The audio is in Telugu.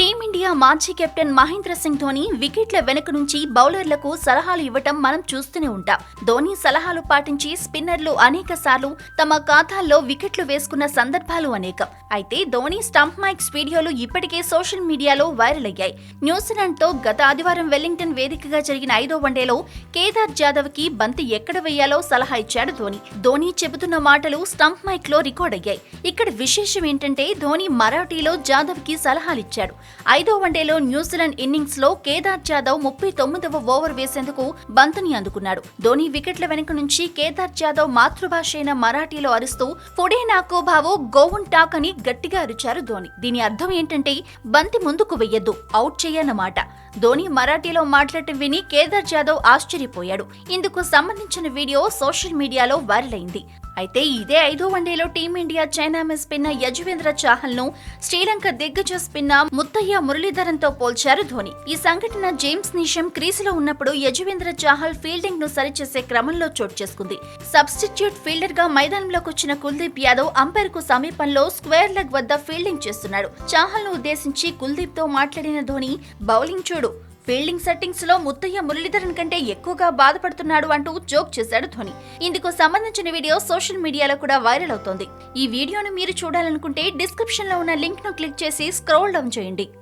టీమిండియా మాజీ కెప్టెన్ మహేంద్ర సింగ్ ధోని వికెట్ల వెనుక నుంచి బౌలర్లకు సలహాలు ఇవ్వటం మనం చూస్తూనే ఉంటాం. ధోని సలహాలు పాటించి స్పిన్నర్లు అనేక సార్లు తమ ఖాతాల్లో వికెట్లు వేసుకున్న సందర్భాలు అనేకం. అయితే ధోని స్టంప్ మైక్స్ వీడియోలు ఇప్పటికే సోషల్ మీడియాలో వైరల్ అయ్యాయి. న్యూజిలాండ్తో గత ఆదివారం వెల్లింగ్టన్ వేదికగా జరిగిన ఐదో వన్డేలో కేదార్ జాదవ్కి బంతి ఎక్కడ వేయాలో సలహా ఇచ్చాడు ధోని. ధోని చెబుతున్న మాటలు స్టంప్ మైక్లో రికార్డ్ అయ్యాయి. ఇక్కడ విశేషం ఏంటంటే ధోని మరాఠీలో జాదవ్కి సలహాలిచ్చాడు ఐదో వన్డేలో న్యూజిలాండ్ ఇన్నింగ్స్లో కేదార్ జాదవ్ ముప్పై తొమ్మిదవ ఓవర్ వేసేందుకు బంతిని అందుకున్నాడు. ధోని వికెట్ల వెనుక నుంచి కేదార్ జాదవ్ మాతృభాష అయిన మరాఠీలో అరుస్తూ ఫుడే నాకో భావో గోవున్ టాక్ అని గట్టిగా అరిచారు ధోని. దీని అర్థం ఏంటంటే బంతి ముందుకు వెయ్యొద్దు అవుట్ చేయన్నమాట ధోని మరాఠీలో మాట్లాడటం విని కేదార్ జాదవ్ ఆశ్చర్యపోయాడు. ఇందుకు సంబంధించిన వీడియో సోషల్ మీడియాలో వైరల్ అయింది. అయితే ఇదే ఐదో వన్డేలో టీమిండియా చైనా మిస్ స్పిన్నర్ యజువేంద్ర చాహల్ను శ్రీలంక దిగ్గజ స్పిన్నర్ ముత్తయ్య మురళీధరన్తో పోల్చారు ధోని. ఈ సంఘటన జేమ్స్ నిషం క్రీజులో ఉన్నప్పుడు యజువేంద్ర చాహల్ ఫీల్డింగ్ను సరిచేసే క్రమంలో చోటు చేసుకుంది. సబ్స్టిట్యూట్ ఫీల్డర్గా మైదానంలోకి వచ్చిన కుల్దీప్ యాదవ్ అంపైర్కు సమీపంలో స్క్వేర్ లెగ్ వద్ద ఫీల్డింగ్ చేస్తున్నాడు. చాహల్ను ఉద్దేశించి కుల్దీప్తో మాట్లాడిన ధోని బౌలింగ్ చూడు ఫీల్డింగ్ సెట్టింగ్స్లో ముత్తయ్య మురళీధరన్ కంటే ఎక్కువగా బాధపడుతున్నాడు అంటూ జోక్ చేశాడు ధోని. ఇందుకు సంబంధించిన వీడియో సోషల్ మీడియాలో కూడా వైరల్ అవుతోంది. ఈ వీడియోను మీరు చూడాలనుకుంటే డిస్క్రిప్షన్లో ఉన్న లింక్ను క్లిక్ చేసి స్క్రోల్ డౌన్ చేయండి.